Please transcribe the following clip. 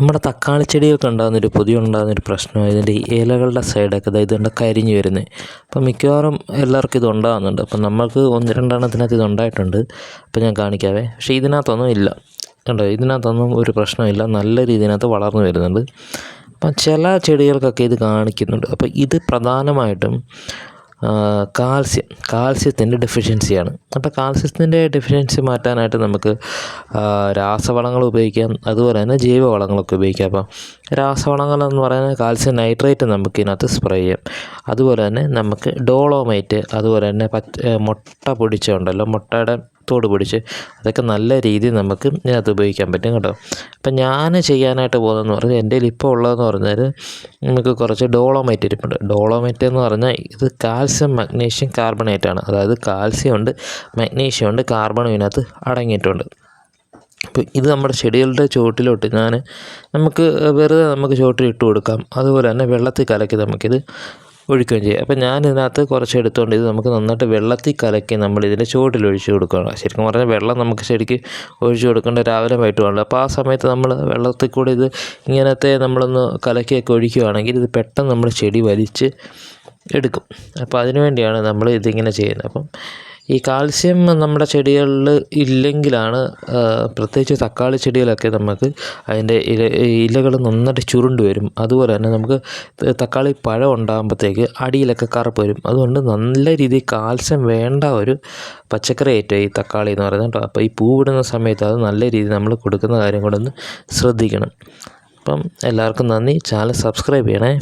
നമ്മുടെ തക്കാളി ചെടികൾക്ക് ഉണ്ടാകുന്നൊരു പുതിയ ഉണ്ടാകുന്നൊരു പ്രശ്നം ഇതിന്റെ ഇലകളുടെ സൈഡൊക്കെ അതായത് ഇതുകൊണ്ട് കരിഞ്ഞു വരുന്നത് അപ്പം മിക്കവാറും എല്ലാവർക്കും ഇത് ഉണ്ടാകുന്നുണ്ട്. അപ്പം നമ്മൾക്ക് ഒന്ന് രണ്ടെണ്ണത്തിനകത്ത് ഇത് ഉണ്ടായിട്ടുണ്ട്. അപ്പം ഞാൻ കാണിക്കാവേ. പക്ഷേ ഇതിനകത്തൊന്നും ഇല്ല. കണ്ടോ? ഇതിനകത്തൊന്നും ഒരു പ്രശ്നമില്ല നല്ല രീതിയിനകത്ത് വളർന്നു വരുന്നുണ്ട്. അപ്പം ചില ചെടികൾക്കൊക്കെ ഇത് കാണിക്കുന്നുണ്ട്. അപ്പോൾ ഇത് പ്രധാനമായിട്ടും കാൽസ്യം കാൽസ്യത്തിന്റെ ഡെഫിഷ്യൻസിയാണ് അപ്പോൾ കാൽസ്യത്തിന്റെ ഡെഫിഷ്യൻസി മാറ്റാനായിട്ട് നമുക്ക് രാസവളങ്ങൾ ഉപയോഗിക്കാം. അതുപോലെ തന്നെ ജൈവവളങ്ങളൊക്കെ ഉപയോഗിക്കാം. അപ്പം രാസവളങ്ങൾ എന്ന് പറയുന്നത് കാൽസ്യം നൈട്രേറ്റ് നമുക്ക് ഇതിനകത്ത് സ്പ്രേ ചെയ്യാം. അതുപോലെ തന്നെ നമുക്ക് ഡോളോമൈറ്റ് അതുപോലെ തന്നെ പച്ച മുട്ട പൊടിച്ചുണ്ടല്ലോ മുട്ടയുടെ തോട് പിടിച്ച് അതൊക്കെ നല്ല രീതിയിൽ നമുക്ക് ഇതിനകത്ത് ഉപയോഗിക്കാൻ പറ്റും കേട്ടോ. അപ്പം ഞാൻ ചെയ്യാനായിട്ട് പോകുന്നതെന്ന് പറഞ്ഞാൽ എന്റെ ഇപ്പോൾ ഉള്ളതെന്ന് പറഞ്ഞാൽ നമുക്ക് കുറച്ച് ഡോളോമൈറ്റ് ഇരിപ്പുണ്ട്. ഡോളോമൈറ്റ് എന്ന് പറഞ്ഞാൽ ഇത് കാൽസ്യം മഗ്നീഷ്യം കാർബണേറ്റാണ്. അതായത് കാൽസ്യം ഉണ്ട് മഗ്നീഷ്യം ഉണ്ട് കാർബണും ഇതിനകത്ത് അടങ്ങിയിട്ടുണ്ട്. അപ്പോൾ ഇത് നമ്മുടെ ചെടികളുടെ ചുവട്ടിലോട്ട് ഞാൻ നമുക്ക് വെറുതെ നമുക്ക് ചുവട്ടിൽ ഇട്ട് കൊടുക്കാം. അതുപോലെ തന്നെ വെള്ളത്തിൽ കലക്കി നമുക്കിത് ഒഴിക്കുകയും ചെയ്യുക അപ്പോൾ ഞാൻ ഇതിനകത്ത് കുറച്ച് എടുത്തുകൊണ്ട് ഇത് നമുക്ക് നന്നായിട്ട് വെള്ളത്തിൽ കലക്കി നമ്മൾ ഇതിന്റെ ചുവട്ടിൽ ഒഴിച്ച് കൊടുക്കുകയാണ്. ശരിക്കും പറഞ്ഞാൽ വെള്ളം നമുക്ക് ശരിക്കും ഒഴിച്ച് കൊടുക്കേണ്ട രാവിലെ വൈകിട്ടുമാണ് അപ്പോൾ ആ സമയത്ത് നമ്മൾ വെള്ളത്തിൽ കൂടി ഇത് ഇങ്ങനത്തെ നമ്മളൊന്ന് കലക്കിയൊക്കെ ഒഴിക്കുകയാണെങ്കിൽ ഇത് പെട്ടെന്ന് നമ്മൾ ചെടി വലിച്ച് എടുക്കും. അപ്പോൾ അതിനു വേണ്ടിയാണ് നമ്മൾ ഇതിങ്ങനെ ചെയ്യുന്നത്. അപ്പം ഈ കാൽസ്യം നമ്മുടെ ചെടികളിൽ ഇല്ലെങ്കിലാണ് പ്രത്യേകിച്ച് തക്കാളി ചെടികളൊക്കെ നമുക്ക് അതിന്റെ ഇല ഇലകൾ നന്നായിട്ട് ചുരുണ്ട് വരും. അതുപോലെ തന്നെ നമുക്ക് തക്കാളി പഴം ഉണ്ടാകുമ്പോഴത്തേക്ക് അടിയിലൊക്കെ കറുപ്പ് വരും. അതുകൊണ്ട് നല്ല രീതിയിൽ കാൽസ്യം വേണ്ട ഒരു പച്ചക്കറി ഏറ്റവും ഈ തക്കാളി എന്ന് പറയുന്നത് കേട്ടോ. അപ്പോൾ ഈ പൂവിടുന്ന സമയത്ത് അത് നല്ല രീതിയിൽ നമ്മൾ കൊടുക്കുന്ന കാര്യം കൂടെ ഒന്ന് ശ്രദ്ധിക്കണം. അപ്പം എല്ലാവർക്കും നന്ദി. ചാനൽ സബ്സ്ക്രൈബ് ചെയ്യണേ.